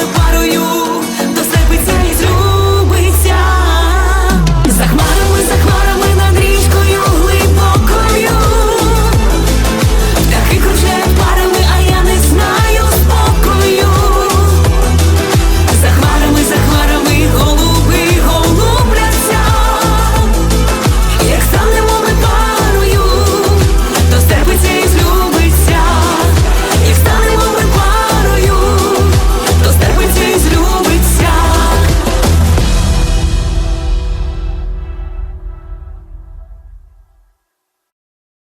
ми парою.